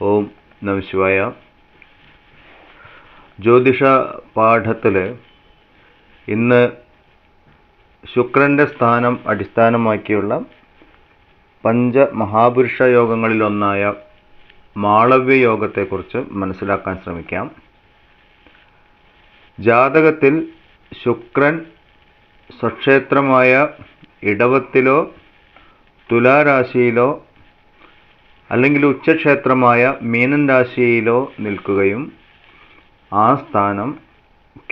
ഓം നമശിവായ ജ്യോതിഷ പാഠത്തിൽ ഇന്ന് ശുക്രന്റെ സ്ഥാനം അടിസ്ഥാനമാക്കിയുള്ള പഞ്ചമഹാപുരുഷ യോഗങ്ങളിലൊന്നായ മാളവ്യ യോഗത്തെക്കുറിച്ച് മനസ്സിലാക്കാൻ ശ്രമിക്കാം. ജാതകത്തിൽ ശുക്രൻ സ്വക്ഷേത്രമായ ഇടവത്തിലോ തുലാരാശിയിലോ അല്ലെങ്കിൽ ഉച്ചക്ഷേത്രമായ മീനൻ രാശിയിലോ നിൽക്കുകയും ആ സ്ഥാനം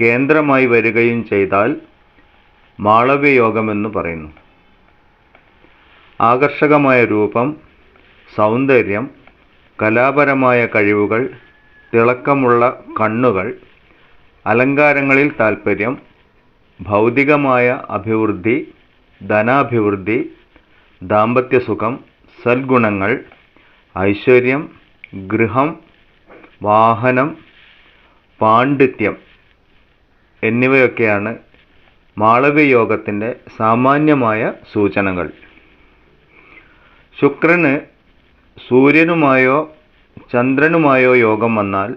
കേന്ദ്രമായി വരികയും ചെയ്താൽ മാളവ്യയോഗമെന്ന് പറയുന്നു. ആകർഷകമായ രൂപം സൗന്ദര്യം കലാപരമായ കഴിവുകൾ തിളക്കമുള്ള കണ്ണുകൾ അലങ്കാരങ്ങളിൽ താൽപ്പര്യം ഭൗതികമായ അഭിവൃദ്ധി ധനാഭിവൃദ്ധി ദാമ്പത്യസുഖം സൽഗുണങ്ങൾ ഐശ്വര്യം ഗൃഹം വാഹനം പാണ്ഡിത്യം എന്നിവയൊക്കെയാണ് മാളവ്യയോഗത്തിന്റെ സാമാന്യമായ സൂചനകൾ. ശുക്രന് സൂര്യനുമായോ ചന്ദ്രനുമായോ യോഗം വന്നാൽ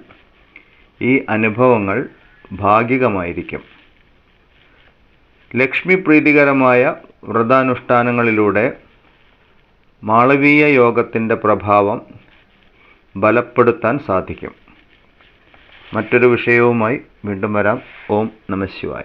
ഈ അനുഭവങ്ങൾ ഭാഗികമായിരിക്കും. ലക്ഷ്മി പ്രീതികരമായ വ്രതാനുഷ്ഠാനങ്ങളിലൂടെ മാളവീയ യോഗത്തിന്റെ പ്രഭാവം ബലപ്പെടുത്താൻ സാധിക്കും. മറ്റൊരു വിഷയവുമായി വീണ്ടും വരാം. ഓം നമശിവായ